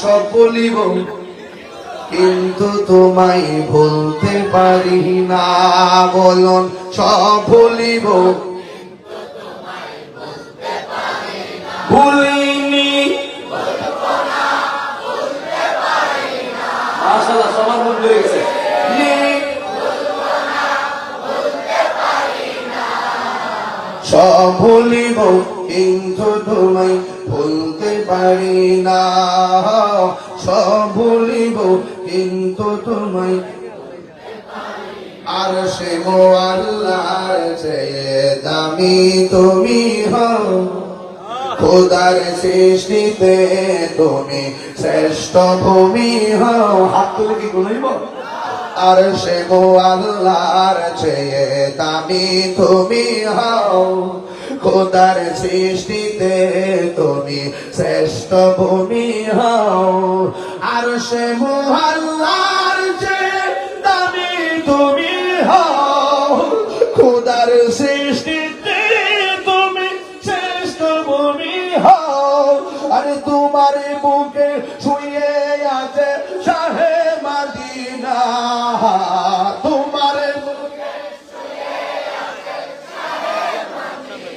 সব বলিব কিন্তু তোমায় বলতে পারি না। বলুন সব ভুলিব সব ভুলিব কিন্তু তোমায় ভুলতে পারি না। সব ভুলিব, কিন্তু তোমায় আর সে গো আল্লাহর চেয়ে দামি তুমি হও। খোদার সৃষ্টিতে তুমি শ্রেষ্ঠ ভূমি হও। হাত তুলে কি গুনইব আর সে গো আল্লাহর চেয়ে দামি তুমি হও। খোদার সৃষ্টিতে তুমি শ্রেষ্ঠ ভূমি হও। আর সে গো আল্লাহর চেয়ে দামি তুমি হও। খোদার সৃষ্টিতে তুমি শ্রেষ্ঠ ভূমি হও। আর তোমার বুকে শুয়ে আছে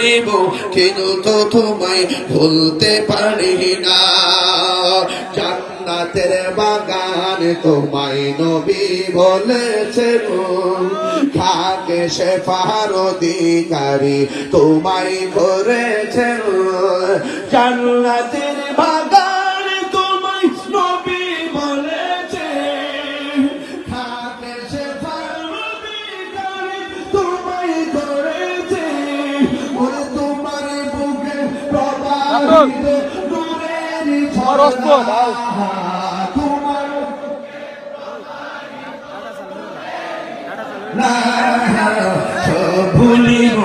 সব কিন্তু কিন্তু তোমায় ভুলতে পারি না। জান্নাতের বাগান তোমায় নবী বলেছেন, থাকে সে পাহার অধিকারী তোমায় করেছেন। জান্নাতের বাগান ওরে তোমার বুকে প্রবাহিত নূরের তোমার না ভুলিব।